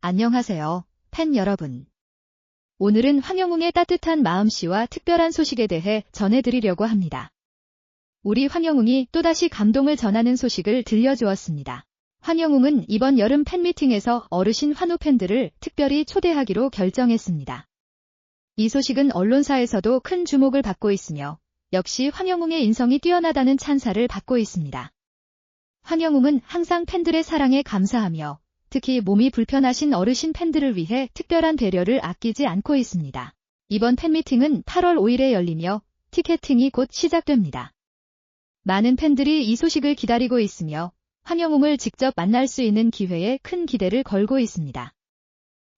안녕하세요, 팬 여러분. 오늘은 황영웅의 따뜻한 마음씨와 특별한 소식에 대해 전해드리려고 합니다. 우리 황영웅이 또다시 감동을 전하는 소식을 들려주었습니다. 황영웅은 이번 여름 팬미팅에서 어르신 환우 팬들을 특별히 초대하기로 결정했습니다. 이 소식은 언론사에서도 큰 주목을 받고 있으며 역시 황영웅의 인성이 뛰어나다는 찬사를 받고 있습니다. 황영웅은 항상 팬들의 사랑에 감사하며 특히 몸이 불편하신 어르신 팬들을 위해 특별한 배려를 아끼지 않고 있습니다. 이번 팬미팅은 8월 5일에 열리며 티켓팅이 곧 시작됩니다. 많은 팬들이 이 소식을 기다리고 있으며 황영웅을 직접 만날 수 있는 기회에 큰 기대를 걸고 있습니다.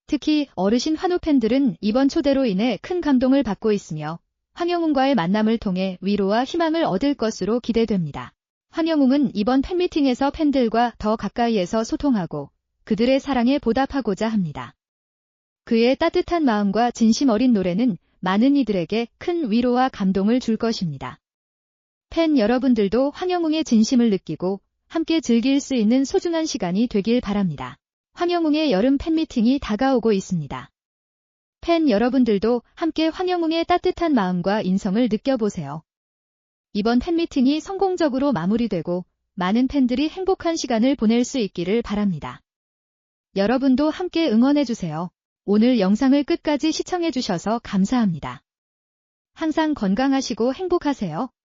특히 어르신 환우 팬들은 이번 초대로 인해 큰 감동을 받고 있으며 황영웅과의 만남을 통해 위로와 희망을 얻을 것으로 기대됩니다. 황영웅은 이번 팬미팅에서 팬들과 더 가까이에서 소통하고 그들의 사랑에 보답하고자 합니다. 그의 따뜻한 마음과 진심 어린 노래는 많은 이들에게 큰 위로와 감동을 줄 것입니다. 팬 여러분들도 황영웅의 진심을 느끼고 함께 즐길 수 있는 소중한 시간이 되길 바랍니다. 황영웅의 여름 팬미팅이 다가오고 있습니다. 팬 여러분들도 함께 황영웅의 따뜻한 마음과 인성을 느껴보세요. 이번 팬미팅이 성공적으로 마무리되고 많은 팬들이 행복한 시간을 보낼 수 있기를 바랍니다. 여러분도 함께 응원해주세요. 오늘 영상을 끝까지 시청해주셔서 감사합니다. 항상 건강하시고 행복하세요.